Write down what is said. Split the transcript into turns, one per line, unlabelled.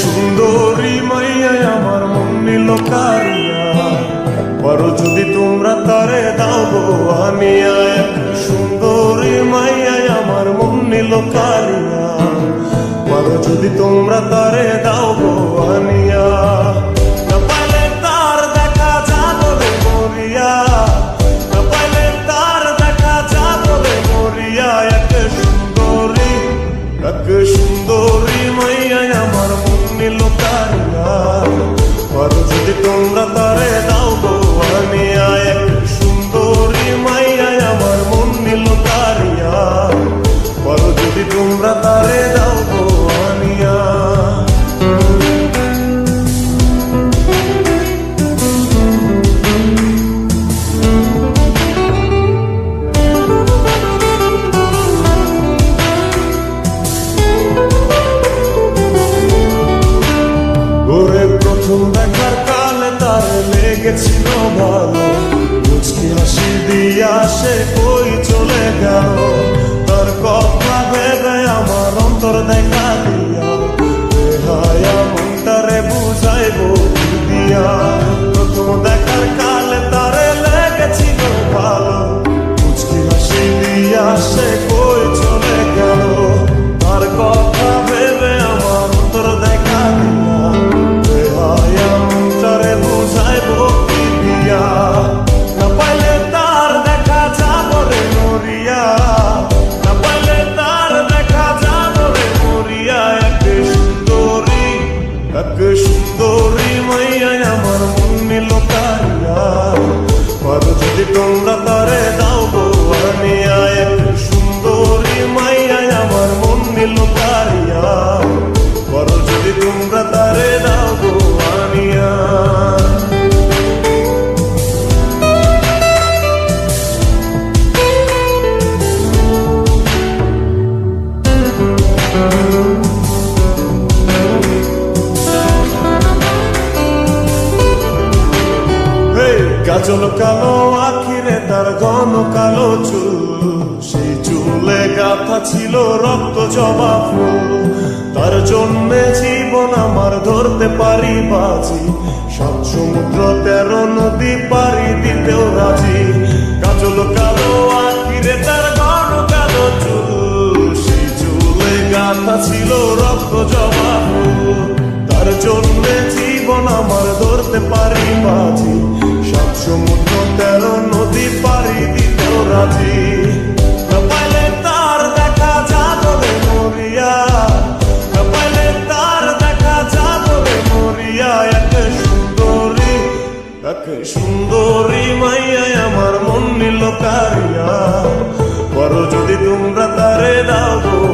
সুন্দরী মাইয়াই আমার মন নিল কারিয়া পারো যদি তোমরা তারে দাও গো আনিয়া এক সুন্দরী মাইয়াই আমার মন নিল কারিয়া পারো যদি তোমরা তারে দাও গো আনিয়া সুন্দরী মাইয়া আমার মন নিল কারিয়া আর যদি তোমরা লেগেছিল ভালো মুচকি হাসি দিয়া সে কই চলে গেল? হে কাজল কালো আখিরে তার ঘন কালো চুল। সেই চুলে গাথা ছিল রক্ত জবা ফুল। তার জন্যে জীবন আমার ধরতে পারি বাজি। সাত সমুদ্র তেরো নদী পারি দিতেও রাজি। কাজল কালো আখিরে তার ঘন কালো চুল। সেই চুলে গাথা ছিল রক্ত জবা এক সুন্দরী মাইয়া আমার মন নিল কারিয়া। বড় যদি তোমরা তারে দাও